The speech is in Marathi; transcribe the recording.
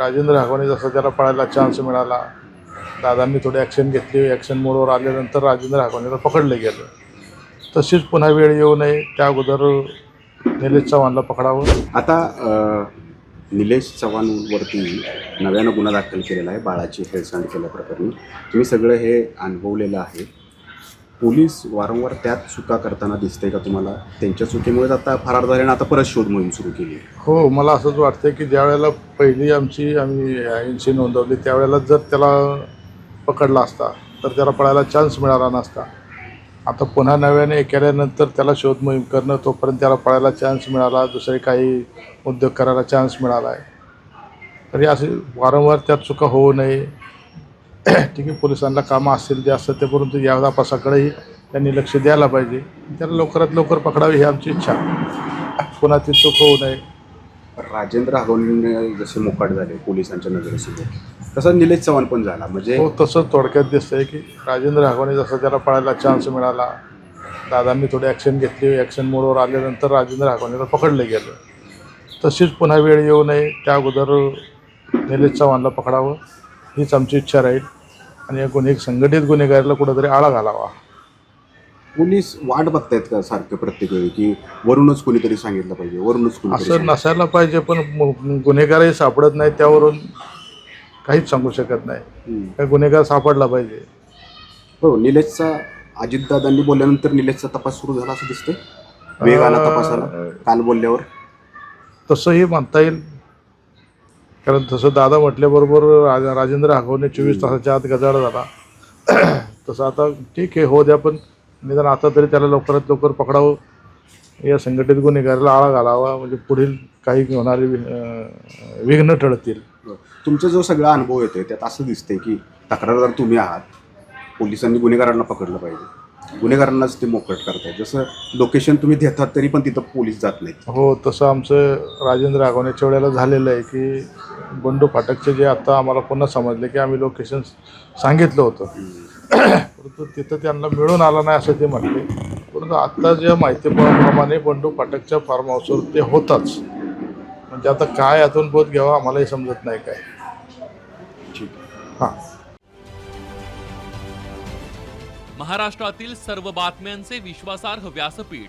राजेंद्र हागवणे जसं त्याला पळायला चान्स मिळाला दादांनी थोडी ॲक्शन घेतली. ॲक्शन मोडवर आल्यानंतर राजेंद्र हागवणेला पकडलं गेलं. तशीच पुन्हा वेळ येऊ नये. त्या अगोदर निलेश चव्हाणला पकडावं. आता निलेश चव्हाणवरती नव्यानं गुन्हा दाखल केलेला आहे. बाळाची हेळसांड केल्याप्रकरणी. तुम्ही सगळं हे अनुभवलेलं आहे. पोलीस वारंवार त्याच चुका करताना दिसते का तुम्हाला? त्यांच्या चुकीमुळेच आता फरार झाले आणि आता परत शोध मोहीम सुरू केली. हो मला असंच वाटतं की ज्यावेळेला पहिली आमची आम्ही एनसी नोंदवली त्यावेळेला जर त्याला पकडला असता तर त्याला पळायला चान्स मिळाला नसता. आता पुन्हा नव्याने केल्यानंतर त्याला शोध मोहीम करणं तोपर्यंत त्याला पळायला चान्स मिळाला दुसरे काही उद्योग करायला चान्स मिळाला आहे तरी असे वारंवार त्यात चुका होऊ नये. ठीक आहे पोलिसांना कामं असतील जे असतं ते परंतु या तपासाकडेही त्यांनी लक्ष द्यायला पाहिजे. त्याला लवकरात लवकर पकडावी ही आमची इच्छा. ती चूक होऊ नये. राजेंद्र हागवणे जसे मोकाट झाले पोलिसांच्या नजरेसमोर तसं निलेश चव्हाण पण झाला. म्हणजे हो तसं थोडक्यात दिसतंय की राजेंद्र हागवणे जसा त्याला पळायला चान्स मिळाला दादांनी थोडी ॲक्शन घेतली ॲक्शन मोडवर आल्यानंतर राजेंद्र हागवणेला पकडलं गेलं. तशीच पुन्हा वेळ येऊ नये. त्या अगोदर निलेश चव्हाणला पकडावं हीच आमची इच्छा राहील. आणि या गुन्हे संघटित गुन्हेगारीला कुठंतरी आळा घालावा. पोलीस वाट बघतायत का सारखं प्रत्येक वेळी की वरूनच कोणीतरी सांगितलं पाहिजे वरूनच कोणीतरी असं सांगितलं. नसायला पाहिजे पण म- गुन्हेगारही सापडत नाही त्यावरून काहीच सांगू शकत नाही. हम्म. काय गुन्हेगार सापडला पाहिजे. हो निलेशचा अजितदादांनी बोलल्यानंतर निलेशचा तपास सुरू झाला असं दिसतंय? वेग आला तपासाला काल बोलल्यावर? तसंही म्हणता येईल. कारण तसं दादा म्हटल्याबरोबर राज राजेंद्र हागवणे चोवीस तासाच्या आत गजाड झाला तसं आता ठीक आहे हो द्या पण निदान आता तरी त्याला लवकरात लवकर पकडावं. या संघटित गुन्हेगारीला आळा घालावा म्हणजे पुढील काही होणारे विघ्न टळतील तुमचा जो सगळा अनुभव येतोय त्यात असं दिसतंय की तक्रारदार तुम्ही आहात पोलिसांनी गुन्हेगारांना पकडलं पाहिजे. गुन्हेगारांनाच ते मोकट करतायत. जसं लोकेशन तुम्ही देतात तरी पण तिथं पोलीस जात नाहीत. हो तसं आमचं राजेंद्र आगवण्याच्या वेळेला झालेलं आहे की बंडू फाटकचे जे आता आम्हाला पुन्हा समजले की आम्ही लोकेशन सांगितलं होतं. परंतु तिथं त्यांना मिळून आला नाही असं ते म्हटले परंतु आत्ता ज्या माहितीप्रमाणे बंडू फाटकच्या फार्म हाऊसवर ते होताच. म्हणजे आता काय यातून बोध घ्यावा आम्हालाही समजत नाही काय. ठीक हां. महाराष्ट्रातील सर्व बातम्यांचे विश्वासार्ह व्यासपीठ.